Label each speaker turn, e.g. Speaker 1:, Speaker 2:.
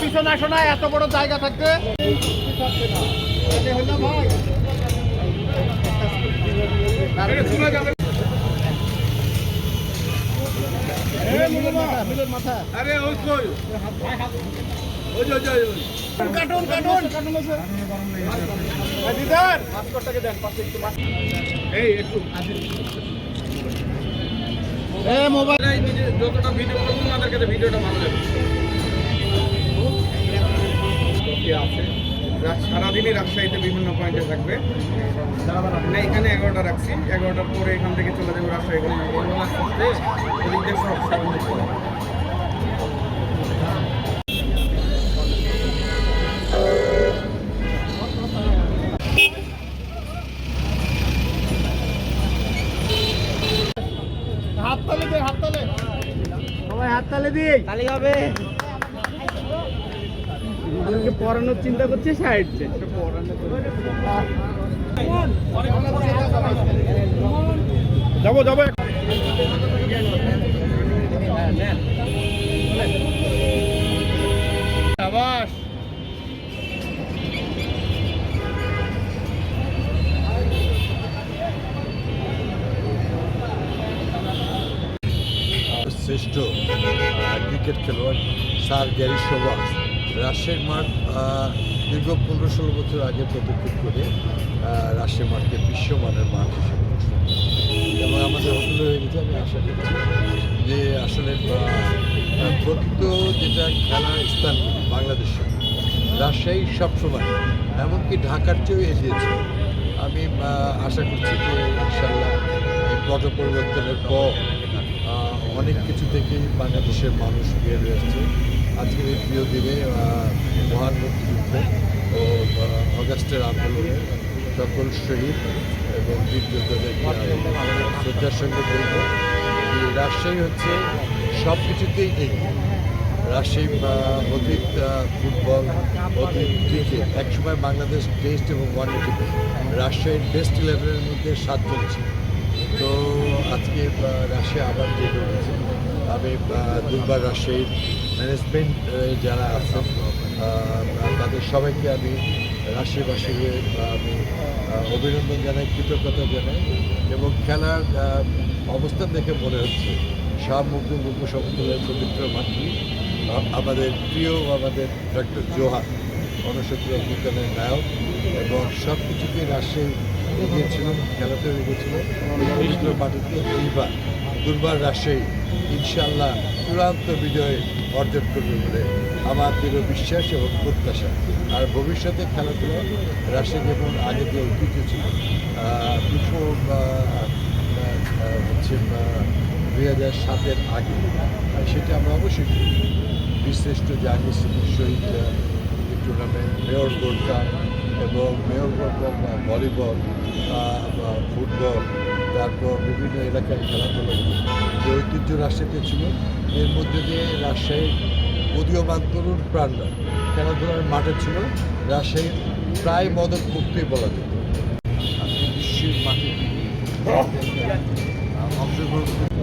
Speaker 1: পিছনে আসো না এত বড় জায়গা থাকতে
Speaker 2: আরে ওই ওই ওই ওই ভিডিও করব আমাদের ভিডিওটা ভালো লাগবে সারাদিনই রাজশাহীতে বিভিন্ন পয়েন্টে থাকবে না এখানে এগারোটা রাখছি এগারোটার পরে এখান থেকে চলে যাব রাজশাহী এখানে
Speaker 1: সবাই হাত দি। তালি হবে। ওদেরকে পড়ানোর চিন্তা করছে সাইডছে। যাব যাব আবাস
Speaker 3: শ্রেষ্ঠ ক্রিকেট খেলোয়াড় স্যার গ্যারি সোবাস রাজশাহীর মাঠ দীর্ঘ পনেরো ষোলো বছর আগে পদক্ষেপ করে রাজশাহী মাঠকে বিশ্বমানের মাঠ হিসেবে এবং আমাদের হোটেল হয়ে গেছে, আমি আশা করছি যে আসলে প্রকৃত যেটা খেলার স্থান বাংলাদেশে, রাজশাহী সবসময় এমনকি ঢাকার চেয়েও এগিয়েছে। আমি আশা করছি যে ইনশাল্লাহ এই পট পরিবর্তনের পর অনেক কিছু থেকেই বাংলাদেশের মানুষ বের হয়েছে আজকের এই প্রিয় দিনে মহান মুক্তিযুদ্ধ ও অগাস্টের আন্দোলনে সকল শহীদ এবং বীর যোদ্ধাদেরকে শ্রদ্ধার সঙ্গে বলব রাজশাহী হচ্ছে সব কিছুতেই এগিয়ে রাজশাহী অতীত ফুটবল, অতীত ক্রিকেট, একসময় বাংলাদেশ টেস্ট এবং ওয়ান ডে রাজশাহীর বেস্ট ইলেভেনের মধ্যে সাতজন ছিল। তো আজকে রাজশাহী আবার যে আমি দুর্বার রাজশাহীর ম্যানেজমেন্ট যারা আছেন তাদের সবাইকে আমি রাজশাহীবাসীর হয়ে, আমি অভিনন্দন জানাই কৃতজ্ঞতা জানাই এবং খেলার অবস্থান দেখে মনে হচ্ছে শাহমুখ উপসমুদ্রের পবিত্র মাতৃ আ- আমাদের প্রিয় আমাদের ডক্টর জোহার গণশক্তি অভ্যুত্থানের নায়ক এবং সব কিছুতে রাজশাহী এগিয়েছিল খেলাতেও এগিয়েছিল কৃষ্ণ মাটিতে এইবার দুর্বার রাজশাহী ইনশাল্লাহ চূড়ান্ত বিজয় অর্জন করবে বলে আমার দৃঢ় বিশ্বাস এবং প্রত্যাশা। আর ভবিষ্যতে খেলাধুলা রাজশাহী যেমন আগে যে ঐতিহ্য ছিল বিফোর হচ্ছে দুই হাজার সাতের আগে, সেটা আমরা অবশ্যই বিশ্রেষ্ঠ Jahangir Shahid tournament mayor gold cup এবং মেয়র গোল্ড ভলিবল ফুটবল তারপর বিভিন্ন এলাকায় খেলাধুলা যে ঐতিহ্য রাজশাহীতে ছিল, এর মধ্যে দিয়ে রাজশাহীর উদীয়মান তরুণ প্রাণরা খেলাধুলার মাঠে ছিল, রাজশাহীর প্রায় মদক মুক্তি বলা যেত। আপনি বিশ্বের মাঠে অংশগ্রহণ